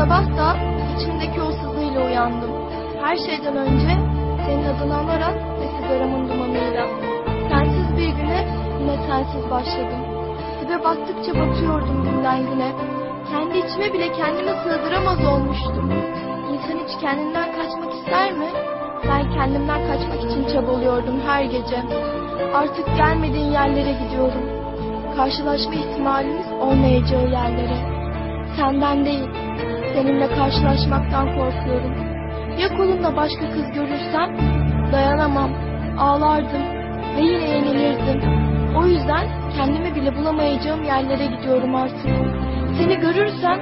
sabah da içimdeki o sızıyla uyandım. Her şeyden önce senin adını anarak ve sigaramın dumanıyla. Sensiz bir güne yine sensiz başladım. Dibe baktıkça batıyordum günden güne. Kendi içime bile kendimi sığdıramaz olmuştum. İnsan hiç kendinden kaçmak ister mi? Ben kendimden kaçmak için çabalıyordum her gece. Artık gelmediğin yerlere gidiyorum. Karşılaşma ihtimalimiz olmayacağı yerlere. Senden değil, seninle karşılaşmaktan korkuyorum. Ya kolumda başka kız görürsem dayanamam, ağlardım ve yine yenilirdim. O yüzden kendimi bile bulamayacağım yerlere gidiyorum artık. Seni görürsem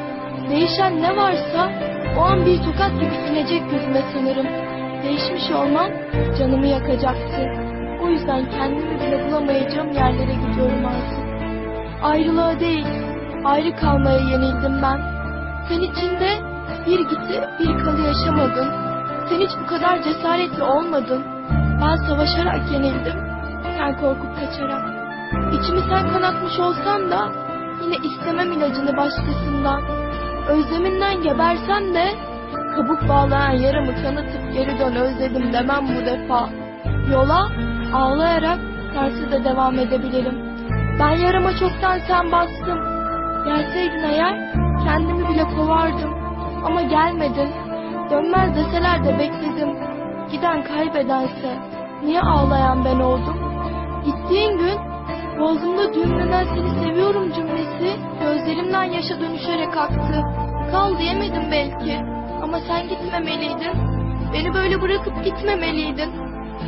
değişen ne varsa o an bir tokat gibi inecek yüzüme sanırım. Değişmiş olmam canımı yakacaktı. O yüzden kendimi bile bulamayacağım yerlere gidiyorum artık. Ayrılığa değil, ayrı kalmaya yenildim ben. Sen içinde bir gitti bir kalı yaşamadın. Sen hiç bu kadar cesaretli olmadın. Ben savaşarak yenildim, sen korkup kaçarak. İçimi sen kanatmış olsan da yine istemem ilacını başkasından. Özleminden gebersen de kabuk bağlayan yaramı kanatıp geri dön özledim demem bu defa. Yola ağlayarak sensiz de devam edebilirim. Ben yarama çoktan sen bastın. Gelseydin eğer kendimi bile kovardım. Ama gelmedin. Dönmez deseler de bekledim. Giden kaybedense niye ağlayan ben oldum? Gittiğin gün boğazımda düğümlenen seni seviyorum cümlesi gözlerimden yaşa dönüşerek aktı. Kal diyemedim belki ama sen gitmemeliydin. Beni böyle bırakıp gitmemeliydin.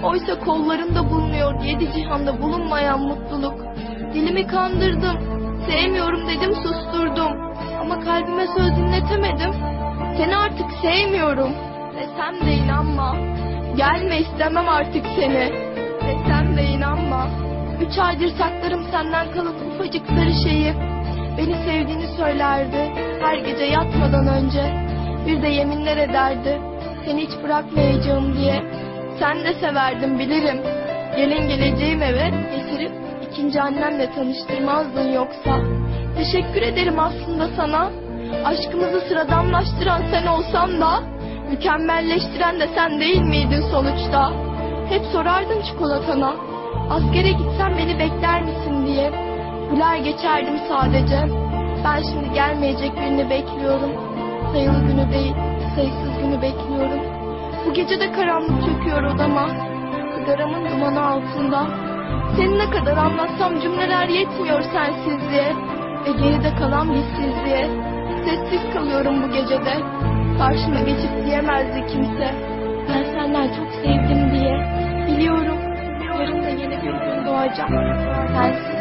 Oysa kollarımda bulunuyor yedi cihanda bulunmayan mutluluk. Dilimi kandırdım. Sevmiyorum dedim susturdum. Kalbime söz dinletemedim. Seni artık sevmiyorum. Desem de inanma. Gelme istemem artık seni. Desem de inanma. Üç aydır saklarım senden kalan ufacık sarı şeyi. Beni sevdiğini söylerdi. Her gece yatmadan önce. Bir de yeminler ederdi. Seni hiç bırakmayacağım diye. Sen de severdin bilirim. Gelin geleceğim eve getirip ikinci annemle tanıştırmazdın yoksa. Teşekkür ederim aslında sana. Aşkımızı sıradanlaştıran sen olsan da mükemmelleştiren de sen değil miydin sonuçta? Hep sorardın çikolatana. Askere gitsem beni bekler misin diye. Güler geçerdim sadece. Ben şimdi gelmeyecek birini bekliyorum. Sayılı günü değil, sayısız günü bekliyorum. Bu gece de karanlık çöküyor odama. Sigaramın dumanı altında. Seni ne kadar anlatsam cümleler yetmiyor sensizliğe. Ve geride kalan bizsizliğe. Sessiz kalıyorum bu gecede. Karşıma geçip diyemezdi kimse. Ben senden çok sevdim diye. Biliyorum yarın da yeni bir gün doğacak. Sensiz.